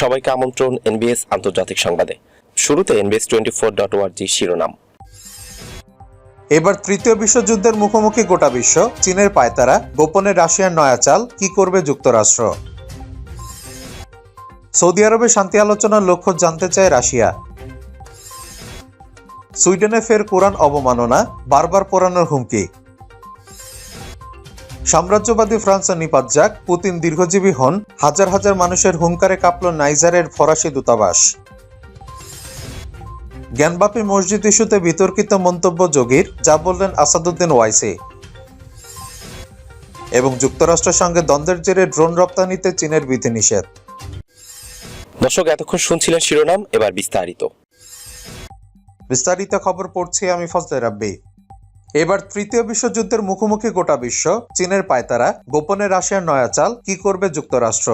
সবাইকে আমন্ত্রণ এনবিএস আন্তর্জাতিক সংবাদে। শুরুতে এনবিএস টোয়েন্টি ফোর ডট ওয়ার্জি শিরোনাম। এবার তৃতীয় বিশ্বযুদ্ধের মুখোমুখি গোটা বিশ্ব, চীনের পায়তারা, গোপনে রাশিয়ার নয়া চাল কি করবে যুক্তরাষ্ট্র? সৌদি আরবে শান্তি আলোচনার লক্ষ্য জানতে চায় রাশিয়া। সুইডেনে ফের কোরআন অবমাননা, বারবার পোড়ানোর হুমকি। সাম্রাজ্যবাদী ফ্রান্সের নিপাত যাক পুতিন দীর্ঘজীবী হন হাজার হাজার মানুষের হুঙ্কারে কাঁপল নাইজারের ফরাসি দূতাবাস। জ্ঞানবাপী মসজিদ ইস্যুতে বিতর্কিত মন্তব্য যোগীর যা বললেন আসাদুদ্দিন ওয়াইসি। এবং যুক্তরাষ্ট্রের সঙ্গে দ্বন্দ্বের জেরে ড্রোন রপ্তানিতে চীনের বিধিনিষেধ। দর্শক এতক্ষণ শুনছিলেন শিরোনাম এবার বিস্তারিত। বিস্তারিত খবর পড়ছি আমি ফজলে রাব্বি। এবার তৃতীয় বিশ্বযুদ্ধের মুখোমুখি গোটা বিশ্ব, চীনের পায়তারা, গোপনে রাশিয়ার নয়া চাল, কি করবে যুক্তরাষ্ট্র?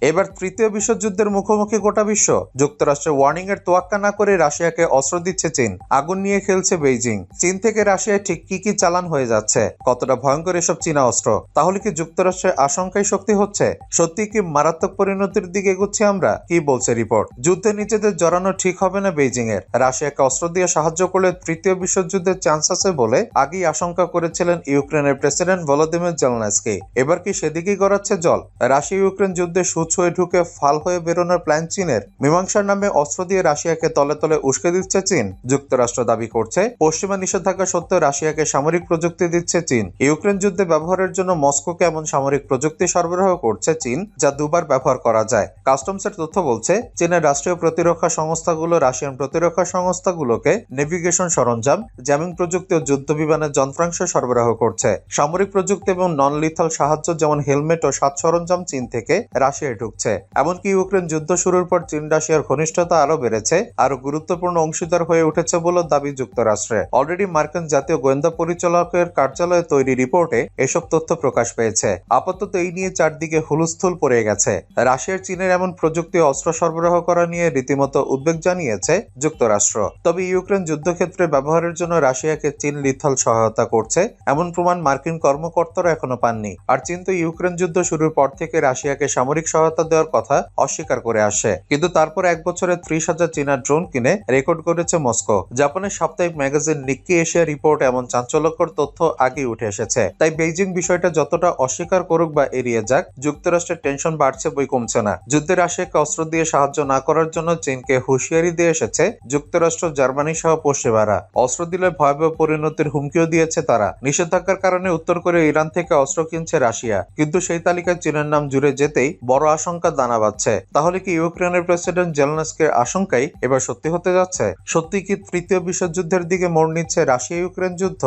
এবার তৃতীয় বিশ্বযুদ্ধের মুখোমুখি গোটা বিশ্ব। যুক্তরাষ্ট্রের ওয়ার্নিং এর তোয়াক্কা না করে রাশিয়াকে অস্ত্র দিচ্ছে চীন। আগুন নিয়ে খেলছে বেইজিং। চীন থেকে রাশিয়ায় ঠিক কি কি চালান হয়ে যাচ্ছে? কতটা ভয়ঙ্কর এসব চীনা অস্ত্র? তাহলে কি যুক্তরাষ্ট্রের আশঙ্কাই শক্তি হচ্ছে? সত্যি কি মারাত্মক পরিণতির দিকে এগুচ্ছি আমরা? কি বলছে রিপোর্ট? যুদ্ধে নিজেদের জড়ানো ঠিক হবে না বেইজিং এর রাশিয়াকে অস্ত্র দিয়ে সাহায্য করলে তৃতীয় বিশ্বযুদ্ধের চান্স আছে বলে আগেই আশঙ্কা করেছিলেন ইউক্রেনের প্রেসিডেন্ট ভলোদিমির জেলনাসকি। এবার কি সেদিকেই গড়াচ্ছে জল? রাশিয়া ইউক্রেন যুদ্ধে সুচ হয়ে ঢুকে ফাল হয়ে বেরোনোর প্ল্যান চীনের। মীমাংসার নামে অস্ত্র দিয়ে রাশিয়াকে তলে তলে উস্কে দিচ্ছে চীন। যুক্তরাষ্ট্র দাবি করছে, পশ্চিমা নিষেধাজ্ঞা সত্ত্বেও রাশিয়াকে সামরিক প্রযুক্তি দিচ্ছে চীন। ইউক্রেন যুদ্ধে ব্যবহারের জন্য মস্কোকে এমন সামরিক প্রযুক্তি সরবরাহ করছে চীন, যা দুবার ব্যবহার করা যায়। কাস্টমসের তথ্য বলছে, চীনের রাষ্ট্রীয় প্রতিরক্ষা সংস্থাগুলো রাশিয়ান প্রতিরক্ষা সংস্থাগুলোকে নেভিগেশন সরঞ্জাম, জ্যামিং প্রযুক্তি ও যুদ্ধ বিমানের যন্ত্রাংশ সরবরাহ করছে। সামরিক প্রযুক্তি এবং নন লিথাল সাহায্য যেমন হেলমেট ও সাত সরঞ্জাম চীন থেকে রাশিয়ায় ঢুকছে। এমনকি ইউক্রেন যুদ্ধ শুরুর পর চীন, রাশিয়ার ঘনিষ্ঠতা আরও বেড়েছে আরও গুরুত্বপূর্ণ অংশীদার হয়ে উঠেছে বলে দাবি যুক্তরাষ্ট্রে। অলরেডি মার্কিন জাতীয় গোয়েন্দা পরিচালকের কার্যালয়ে তৈরি রিপোর্টে এসব তথ্য প্রকাশ পেয়েছে। আপাতত এই নিয়ে চারদিকে হুলস্থুল পড়ে গেছে। রাশিয়ার চীনের এমন প্রযুক্তি অস্ত্র সরবরাহ করা নিয়ে রীতিমতো উদ্বেগ জানিয়েছে যুক্তরাষ্ট্র। তবে ইউক্রেন যুদ্ধক্ষেত্রে ব্যবহারের জন্য রাশিয়াকে চীন লিথল সহায়তা করছে, এমন প্রমাণ মার্কিন কর্মকর্তারা এখনও পাননি। আর চীন তো ইউক্রেন যুদ্ধ শুরুর পর থেকে রাশিয়াকে সামরিক সহায়তা দেওয়ার কথা অস্বীকার করে আসে। কিন্তু তারপর এক বছরে ত্রিশ হাজার চীনা ড্রোন কিনে রেকর্ড করেছে মস্কো। জাপানের সাপ্তাহিক ম্যাগাজিন নিক্কি এশিয়া রিপোর্ট এমন চাঞ্চল্যকর তথ্য আগে উঠে এসেছে। তাই বেইজিং বিষয়টা যতটা অস্বীকার করুক বা এড়িয়ে যাক, যুক্তরাষ্ট্রের টেনশন বাড়ছে বই কমছে না। যুদ্ধে রাশিয়াকে অস্ত্র দিয়ে সাহায্য না করার জন্য চীনকে হুঁশিয়ারি দিয়ে এসেছে যুক্তরাষ্ট্র, জার্মানি সহ পশ্চিমারা। অস্ত্র দিলে ভয়াবহ পরিণতির হুমকিও দিয়েছে তারা। নিষেধাজ্ঞার কারণে উত্তর কোরিয়া ইরান থেকে অস্ত্র কিনছে রাশিয়া। কিন্তু সেই তালিকায় চীনের নাম জুড়ে যেতেই বড় আশঙ্কা দানা বাঁধছে। তাহলে কি ইউক্রেনের প্রেসিডেন্ট জেলনাস্কের আশঙ্কাই এবার সত্যি হতে যাচ্ছে? সত্যি কি তৃতীয় বিশ্বযুদ্ধের দিকে মোড় নিচ্ছে রাশিয়া ইউক্রেন যুদ্ধ?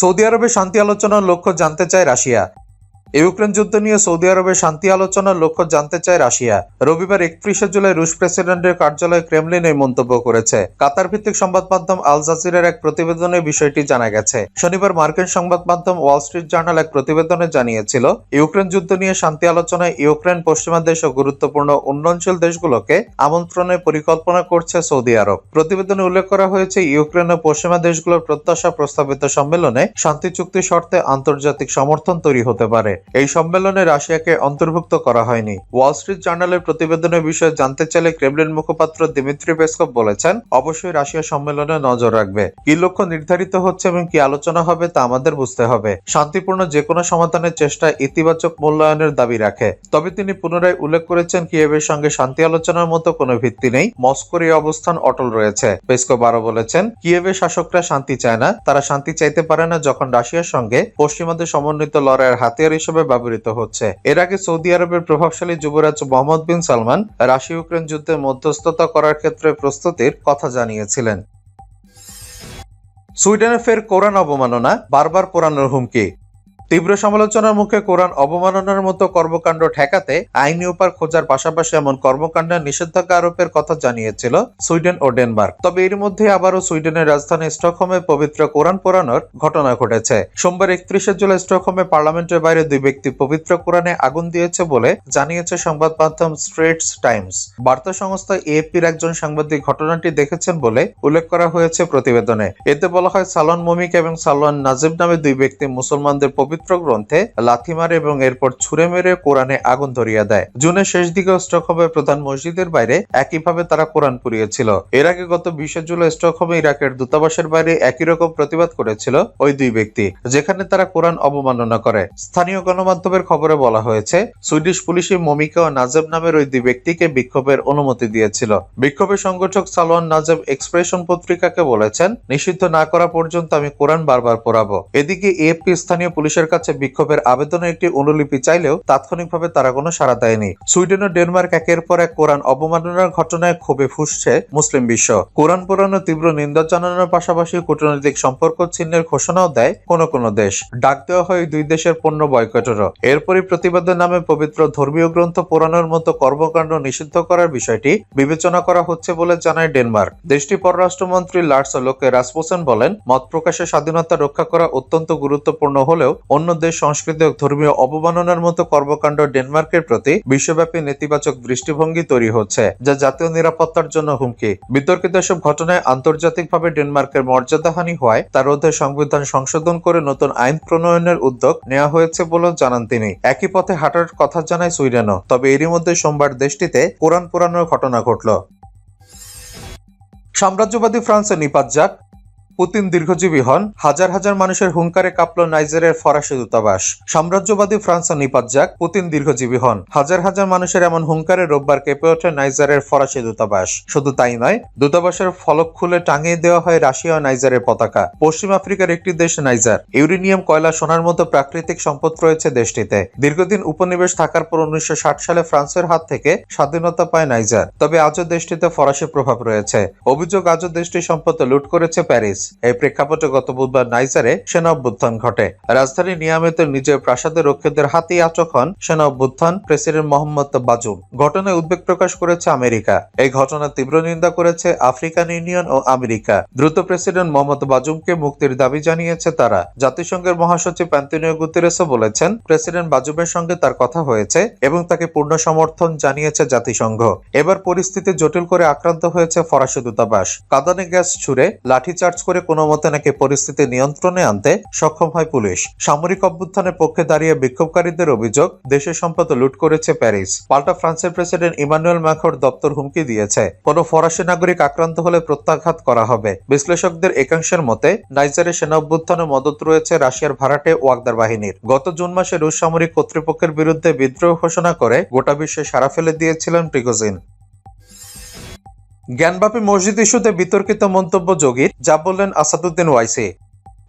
সৌদি আরবে শান্তি আলোচনার লক্ষ্য জানতে চায় রাশিয়া। ইউক্রেন যুদ্ধ নিয়ে সৌদি আরবে শান্তি আলোচনার লক্ষ্য জানতে চায় রাশিয়া। রবিবার একত্রিশে জুলাই রুশ প্রেসিডেন্টের কার্যালয় ক্রেমলিন এই মন্তব্য করেছে। কাতার ভিত্তিক সংবাদ মাধ্যম আল জাজিরার এক প্রতিবেদনে বিষয়টি জানা গেছে। শনিবার মার্কিন সংবাদ মাধ্যম ওয়াল স্ট্রিট জার্নাল এক প্রতিবেদনে জানিয়েছিল, ইউক্রেন যুদ্ধ নিয়ে শান্তি আলোচনায় ইউক্রেন পশ্চিমা দেশ ও গুরুত্বপূর্ণ উন্নয়নশীল দেশগুলোকে আমন্ত্রণের পরিকল্পনা করছে সৌদি আরব। প্রতিবেদনে উল্লেখ করা হয়েছে, ইউক্রেন ও পশ্চিমা দেশগুলোর প্রত্যাশা প্রস্তাবিত সম্মেলনে শান্তি চুক্তি শর্তে আন্তর্জাতিক সমর্থন তৈরি হতে পারে। এই সম্মেলনে রাশিয়াকে অন্তর্ভুক্ত করা হয়নি। ওয়াল স্ট্রিট জার্নালের প্রতিবেদনের বিষয়ে জানতে চাইলে ক্রেমলিন মুখপাত্র দিমিত্রি পেসকভ বলেছেন, অবশ্যই রাশিয়া সম্মেলনে নজর রাখবে। কি লক্ষ্য নির্ধারিত হচ্ছে এবং কি আলোচনা হবে তা আমাদের বুঝতে হবে। শান্তিপূর্ণ যে কোনো সমাধানের চেষ্টা ইতিবাচক মূল্যায়নের দাবি রাখে। তবে তিনি পুনরায় উল্লেখ করেছেন, কিয়েভের সঙ্গে শান্তি আলোচনার মতো কোনো ভিত্তি নেই। মস্কোর এই অবস্থান অটল রয়েছে। পেসকভ আরও বলেছেন, কিয়েভের শাসকরা শান্তি চায় না। তারা শান্তি চাইতে পারে না যখন রাশিয়ার সঙ্গে পশ্চিমাদের সমন্বিত লড়াইয়ের হাতিয়ার হিসেবে ব্যবহৃত হচ্ছে। এর আগে সৌদি আরবের প্রভাবশালী যুবরাজ মোহাম্মদ বিন সালমান রাশি ইউক্রেন যুদ্ধে মধ্যস্থতা করার ক্ষেত্রে প্রস্তুতির কথা জানিয়েছিলেন। সুইডেনে ফের কোরআন অবমাননা, বারবার পোড়ানোর হুমকি। তীব্র সমালোচনার মুখে কোরআন অবমাননার মতো কর্মকাণ্ড ঠেকাতে আইনি উপার খোঁজার পাশাপাশি এমন কর্মকাণ্ডের নিষেধাজ্ঞা আরোপের কথা জানিয়েছিল সুইডেন ও ডেনমার্ক। তবে এর মধ্যে আবারও সুইডেনের রাজধানী স্টকহোমে পবিত্র কোরআন পোড়ানোর ঘটনা ঘটেছে। সোমবার একত্রিশে জুলাই স্টকহোমে পার্লামেন্টের বাইরে দুই ব্যক্তি পবিত্র কোরআনে আগুন দিয়েছে বলে জানিয়েছে সংবাদ মাধ্যম স্ট্রেটস টাইমস। বার্তা সংস্থা এএপির একজন সাংবাদিক ঘটনাটি দেখেছেন বলে উল্লেখ করা হয়েছে প্রতিবেদনে। এতে বলা হয়, সালন মমিক এবং সালন নাজিব নামে দুই ব্যক্তি মুসলমানদের পবিত্র পবিত্র গ্রন্থে লাথি মারে এবং এরপর ছুড়ে মেরে কোরআনে আগুন ধরিয়ে দেয়। জুনের শেষ দিকে স্টকহোমের প্রধান মসজিদের বাইরে একইভাবে তারা কোরআন পুড়িয়েছিল। এর আগে গত বিশে জুলাই স্টকহোমে ইরাকের দূতাবাসের বাইরে একই রকম প্রতিবাদ করেছিল ওই দুই ব্যক্তি, যেখানে তারা কোরআন অবমাননা করে। স্থানীয় গণমাধ্যমের খবরে বলা হয়েছে, সুইডিশ পুলিশে মমিকা ও নাজেব নামের ওই দুই ব্যক্তিকে বিক্ষোভের অনুমতি দিয়েছিল। বিক্ষোভের সংগঠক সালোয়ান নাজেব এক্সপ্রেশন পত্রিকাকে বলেছেন, নিষিদ্ধ না করা পর্যন্ত আমি কোরআন বারবার পড়াবো। এদিকে এএফপি স্থানীয় পুলিশের কাছে বিক্ষোভের আবেদনের একটি অনুলিপি চাইলেও তাৎক্ষণিকভাবে তারা কোনো সাড়া দেয়নি। সুইডেন ও ডেনমার্ক একের পর এক কোরআন অবমাননার ঘটনায় ক্ষোভে ফুসছে মুসলিম বিশ্ব। কোরআন পুরানো তীব্র নিন্দা জানানোর পাশাপাশি কূটনৈতিক সম্পর্ক ছিন্নের ঘোষণাও দেয় কোন কোন দেশ। ডাক দেওয়া হয় দুই দেশের পণ্য বয়কটেরও। এরপরই প্রতিবাদের নামে পবিত্র ধর্মীয় গ্রন্থ পুরানোর মতো কর্মকাণ্ড নিষিদ্ধ করার বিষয়টি বিবেচনা করা হচ্ছে বলে জানায় ডেনমার্ক। দেশটি পররাষ্ট্রমন্ত্রী লার্স লোকে রাসমুসেন বলেন, মত প্রকাশের স্বাধীনতা রক্ষা করা অত্যন্ত গুরুত্বপূর্ণ হলেও অন্য দেশ সংস্কৃতি ও ধর্মীয় অবমাননার মতো কর্মকাণ্ড ডেনমার্কের প্রতি বিশ্বব্যাপী নেতিবাচক দৃষ্টিভঙ্গি তৈরি হচ্ছে, যা জাতীয় নিরাপত্তার জন্য হুমকি। বিতর্কিত এসব ঘটনায় আন্তর্জাতিকভাবে ডেনমার্কের মর্যাদাহানি হওয়ায় তার রোধে সংবিধান সংশোধন করে নতুন আইন প্রণয়নের উদ্যোগ নেওয়া হয়েছে বলেও জানান তিনি। একই পথে হাঁটার কথা জানায় সুইডেনও, তবে এরই মধ্যে সোমবার দেশটিতে কোরআন পুরানোর ঘটনা ঘটল। সাম্রাজ্যবাদী ফ্রান্সে নিপাত যাক পুতিন দীর্ঘজীবী হন, হাজার হাজার মানুষের হুঙ্কারে কাঁপল নাইজারের ফরাসি দূতাবাস। সাম্রাজ্যবাদী ফ্রান্স ও নিপাত যাক, পুতিন দীর্ঘজীবী হন। হাজার হাজার মানুষের এমন হুঙ্কারে রোববার কেঁপে ওঠে নাইজারের ফরাসি দূতাবাস। শুধু তাই নয়, দূতাবাসের ফলক খুলে টাঙিয়ে দেওয়া হয় রাশিয়া ও নাইজারের পতাকা। পশ্চিম আফ্রিকার একটি দেশ নাইজার। ইউরেনিয়াম কয়লা, সোনার মতো প্রাকৃতিক সম্পদ রয়েছে দেশটিতে। দীর্ঘদিন উপনিবেশ থাকার পর উনিশশো ষাট সালে ফ্রান্সের হাত থেকে স্বাধীনতা পায় নাইজার। তবে আজও দেশটিতে ফরাসি প্রভাব রয়েছে। অভিযোগ, আজও দেশটির সম্পদ লুট করেছে প্যারিস। এই প্রেক্ষাপটে গত বুধবার নাইজারে সেনা অভ্যুত্থান ঘটে। রাজধানী নিয়ামেতের নিজের প্রাসাদের রক্ষীদের হাতেই আটক হন সেনা অভ্যুত্থান প্রেসিডেন্ট মোহাম্মদ বাজুম। ঘটনায় উদ্বেগ প্রকাশ করেছে আমেরিকা। এই ঘটনার তীব্র নিন্দা করেছে আফ্রিকান ইউনিয়ন ও আমেরিকা। দ্রুত প্রেসিডেন্ট মোহাম্মদ বাজুমকে মুক্তির দাবি জানিয়েছে তারা। জাতিসংঘের মহাসচিব অ্যান্টনিও গুতেরেসও বলেছেন, প্রেসিডেন্ট বাজুমের সঙ্গে তার কথা হয়েছে এবং তাকে পূর্ণ সমর্থন জানিয়েছে জাতিসংঘ। এবার পরিস্থিতি জটিল করে আক্রান্ত হয়েছে ফরাসি দূতাবাস। কাদানে গ্যাস ছুড়ে লাঠিচার্জ করে কোনো মতে নাকি পরিস্থিতি নিয়ন্ত্রণে আনতে সক্ষম হয় পুলিশ। সামরিক অভ্যুত্থানের পক্ষে দাঁড়িয়ে বিক্ষোভকারীদের অভিযোগ দেশের সম্পদ লুট করেছে প্যারিস। পাল্টা ফ্রান্সের প্রেসিডেন্ট ইমানুয়েল ম্যাখোর দপ্তর হুমকি দিয়েছে। কোনো ফরাসি নাগরিক আক্রান্ত হলে প্রত্যাঘাত করা হবে। বিশ্লেষকদের একাংশের মতে, নাইজারের সেনা অভ্যুত্থানে মদত রয়েছে রাশিয়ার ভাড়াটে ওয়াগদার বাহিনীর। গত জুন মাসে রুশ সামরিক কর্তৃপক্ষের বিরুদ্ধে বিদ্রোহ ঘোষণা করে গোটা বিশ্বে সারা ফেলে দিয়েছিলেন প্রিগোজিন। জ্ঞানবাপী মসজিদ ইস্যুতে বিতর্কিত মন্তব্য যোগীর যা বললেন আসাদুদ্দিন ওয়াইসি।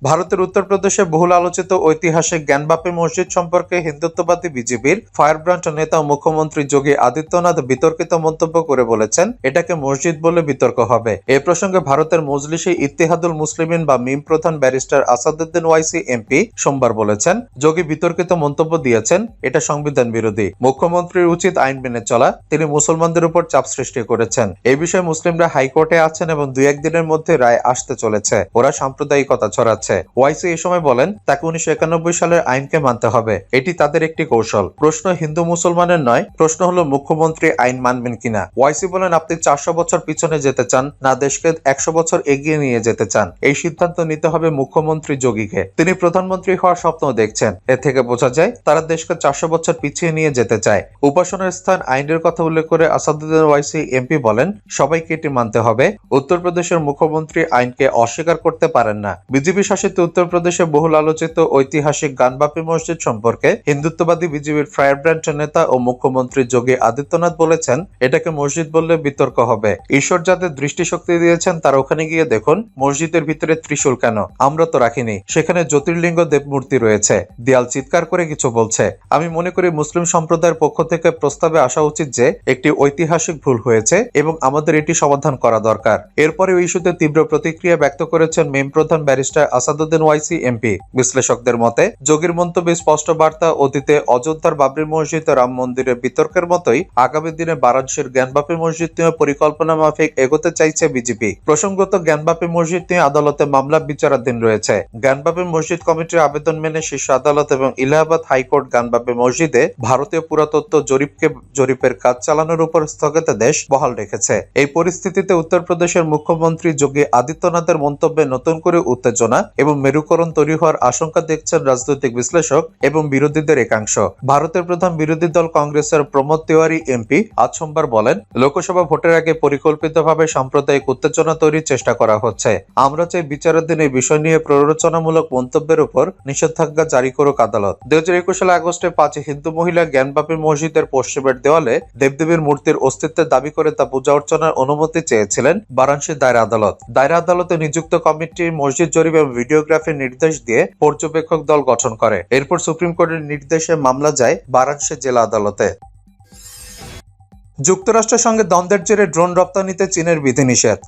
ভারতের উত্তরপ্রদেশে বহুল আলোচিত ঐতিহাসিক জ্ঞানবাপী মসজিদ সম্পর্কে হিন্দুত্ববাদী বিজেপির ফায়ারব্রান্ড নেতা ও মুখ্যমন্ত্রী যোগী আদিত্যনাথ বিতর্কিত মন্তব্য করে বলেছেন, এটাকে মসজিদ বলে বিতর্ক হবে। এ প্রসঙ্গে ভারতের মজলিসে ইত্তেহাদুল মুসলিমিন বা মিম প্রধান ব্যারিস্টার আসাদুদ্দিন ওয়াইসি এমপি সোমবার বলেছেন, যোগী বিতর্কিত মন্তব্য দিয়েছেন, এটা সংবিধান বিরোধী। মুখ্যমন্ত্রীর উচিত আইন মেনে চলা, তিনি মুসলমানদের উপর চাপ সৃষ্টি করেছেন। এই বিষয়ে মুসলিমরা হাইকোর্টে আছেন এবং দুই একদিনের মধ্যে রায় আসতে চলেছে। ওরা সাম্প্রদায়িকতা ছড়াচ্ছে। ওয়াইসি এ সময় বলেন, তাকে উনিশশো একানব্বই সালের আইনকে মানতে হবে। এটি তাদের একটি কৌশল। প্রশ্ন হিন্দু মুসলমানের নয়, প্রশ্ন হলো মুখ্যমন্ত্রী আইন মানবেন কিনা। ওয়াইসি বলেন, আপনি চারশো বছর পিছনে যেতে চান, না দেশকে একশো বছর এগিয়ে নিয়ে যেতে চান। এই সিদ্ধান্ত নিতে হবে মুখ্যমন্ত্রী যোগীকে। তিনি প্রধানমন্ত্রী হওয়ার স্বপ্ন দেখছেন। এ থেকে বোঝা যায়, তারা দেশকে চারশো বছর পিছিয়ে নিয়ে যেতে চায়। উপাসনার স্থান আইনের কথা উল্লেখ করে আসাদুদ্দিন ওয়াইসি এমপি বলেন, সবাইকে এটি মানতে হবে। উত্তরপ্রদেশের মুখ্যমন্ত্রী আইনকে অস্বীকার করতে পারেন না। বিজেপি শাসিত উত্তরপ্রদেশে বহুল আলোচিত ঐতিহাসিক গানবাপী মসজিদ সম্পর্কে হিন্দুত্ববাদী বিজেপির ফায়ারব্র্যান্ড নেতা ও মুখ্যমন্ত্রী যোগী আদিত্যনাথ বলেছেন, এটাকে মসজিদ বললে বিতর্ক হবে। ঈশ্বর যাদের দৃষ্টিশক্তি দিয়েছেন, তারা ওখানে গিয়ে দেখুন, মসজিদের ভিতরে ত্রিশূল কেন? আমরা তো রাখিনি। সেখানে জ্যোতির্লিঙ্গ দেবমূর্তি রয়েছে। দেয়াল চিৎকার করে কিছু বলছে। আমি মনে করি মুসলিম সম্প্রদায়ের পক্ষ থেকে প্রস্তাবে আসা উচিত যে, একটি ঐতিহাসিক ভুল হয়েছে এবং আমাদের এটি সমাধান করা দরকার। এরপরে ইস্যুতে তীব্র প্রতিক্রিয়া ব্যক্ত করেছেন মেম প্রধান ব্যারিস্টার আসাদুদ্দিন ওয়াইসি, এমপি। বিশ্লেষকদের মতে, যোগীর মন্তব্যে স্পষ্ট বার্তা, অতীতে অযোধ্যার বাবরি মসজিদ রাম মন্দিরের বিতর্কের মতোই আগামী দিনে বারাণসীর জ্ঞানবাপী মসজিদ নিয়ে পরিকল্পনা মাফিক এগোতে চাইছে বিজেপি। প্রসঙ্গত, জ্ঞানবাপী মসজিদ নিয়ে আদালতে মামলা বিচারাধীন রয়েছে। জ্ঞানবাপী মসজিদ কমিটির আবেদন মেনে শীর্ষ আদালত এবং ইলাহাবাদ হাইকোর্ট জ্ঞানবাপী মসজিদে ভারতীয় পুরাতত্ত্ব জরিপকে, জরিপের কাজ চালানোর উপর স্থগিতাদেশ বহাল রেখেছে। এই পরিস্থিতিতে উত্তরপ্রদেশের মুখ্যমন্ত্রী যোগী আদিত্যনাথের মন্তব্যে নতুন করে উত্তেজনা এবং মেরুকরণ তৈরি হওয়ার আশঙ্কা দেখছেন রাজনৈতিক বিশ্লেষক এবং বিরোধীদের একাংশ। ভারতের প্রধান বিরোধী দল কংগ্রেসের প্রমোদ তিওয়ারি এমপি আজ সোমবার বলেন, লোকসভা ভোটের আগে পরিকল্পিতভাবে সাম্প্রদায়িক উত্তেজনা তৈরির চেষ্টা করা হচ্ছে। আমরা চাই বিচারাধীন এই বিষয় নিয়ে প্ররোচনামূলক মন্তব্যের উপর নিষেধাজ্ঞা জারি করুক আদালত। দুই হাজার একুশ সালে আগস্টে পাঁচ হিন্দু মহিলা জ্ঞানবাপী মসজিদের পশ্চিমের দেওয়ালে দেবদেবীর মূর্তির অস্তিত্বের দাবি করে তা পূজা অর্চনার অনুমতি চেয়েছিলেন বারাণসী দায়রা আদালত। দায়রা আদালতে নিযুক্ত কমিটি মসজিদ জরিপ এবং ভিডিওগ্রাফির নির্দেশ দিয়ে পর্যবেক্ষক দল গঠন করে। এরপর সুপ্রিম কোর্টের নির্দেশে মামলা যায় বারাণসী জেলা আদালতে। যুক্তরাষ্ট্রের সঙ্গে দ্বন্দ্বের জেরে ড্রোন রপ্তানিতে চীনের বিধিনিষেধ।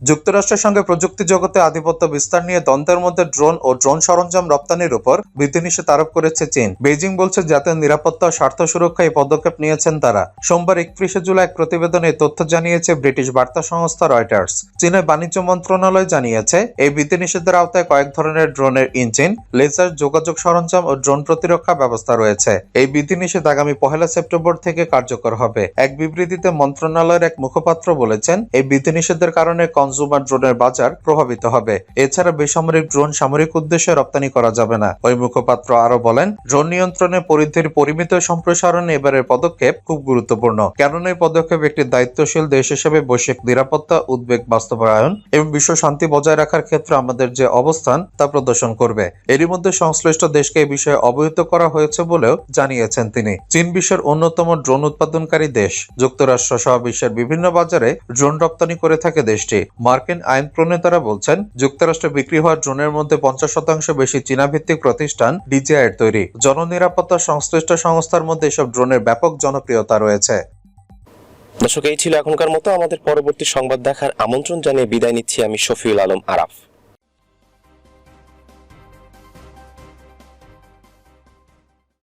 যুক্তরাষ্ট্রের সঙ্গে প্রযুক্তি জগতে আধিপত্য বিস্তার নিয়ে দ্বন্দ্বের মধ্যে ড্রোন ও ড্রোন সরঞ্জাম রপ্তানির উপর বিধিনিষেধ আরোপ করেছে চীন। বেজিং বলছে জাতীয় নিরাপত্তা ও স্বার্থ সুরক্ষা এই পদক্ষেপ নিয়েছেন তারা। সোমবার একত্রিশে জুলাই এক প্রতিবেদনে তথ্য জানিয়েছে ব্রিটিশ বার্তা সংস্থা রয়টার্স। চীনের বাণিজ্য মন্ত্রণালয় জানিয়েছে, এই বিধিনিষেধের আওতায় কয়েক ধরনের ড্রোনের ইঞ্জিন, লেজার, যোগাযোগ সরঞ্জাম ও ড্রোন প্রতিরক্ষা ব্যবস্থা রয়েছে। এই বিধিনিষেধ আগামী পহেলা সেপ্টেম্বর থেকে কার্যকর হবে। এক বিবৃতিতে মন্ত্রণালয়ের এক মুখপাত্র বলেছেন, এই বিধিনিষেধের কারণে কনজুমার ড্রোনের বাজার প্রভাবিত হবে। এছাড়া বেসামরিক ড্রোন সামরিক উদ্দেশ্যে রপ্তানি করা যাবে না। ওই মুখপাত্র আরও বলেন, ড্রোন নিয়ন্ত্রণে পরিধির পরিমিত সম্প্রসারণে এবারের পদক্ষেপ খুব গুরুত্বপূর্ণ। কেননা এই পদক্ষেপ একটি দায়িত্বশীল দেশ হিসেবে বৈশ্বিক নিরাপত্তা, উদ্বেগ, বাস্তবায়ন এবং বিশ্ব শান্তি বজায় রাখার ক্ষেত্রে আমাদের যে অবস্থান, তা প্রদর্শন করবে। এরই মধ্যে সংশ্লিষ্ট দেশকে এই বিষয়ে অবহিত করা হয়েছে বলেও জানিয়েছেন তিনি। চীন বিশ্বের অন্যতম ড্রোন উৎপাদনকারী দেশ। যুক্তরাষ্ট্র সহ বিশ্বের বিভিন্ন বাজারে ড্রোন রপ্তানি করে থাকে দেশটি। মার্কিন আইন প্রণেতারা বলছেন, যুক্তরাষ্ট্রে বিক্রি হওয়া ড্রোনের মধ্যে পঞ্চাশ শতাংশ বেশি চীনা ভিত্তিক প্রতিষ্ঠান ডিজিআই এর তৈরি। জননিরাপত্তা সংশ্লিষ্ট সংস্থার মধ্যে এসব ড্রোনের ব্যাপক জনপ্রিয়তা রয়েছে। দর্শক, এই ছিল এখনকার মতো। আমাদের পরবর্তী সংবাদ দেখার আমন্ত্রণ জানিয়ে বিদায় নিচ্ছি আমি শফিউল আলম আরাফ।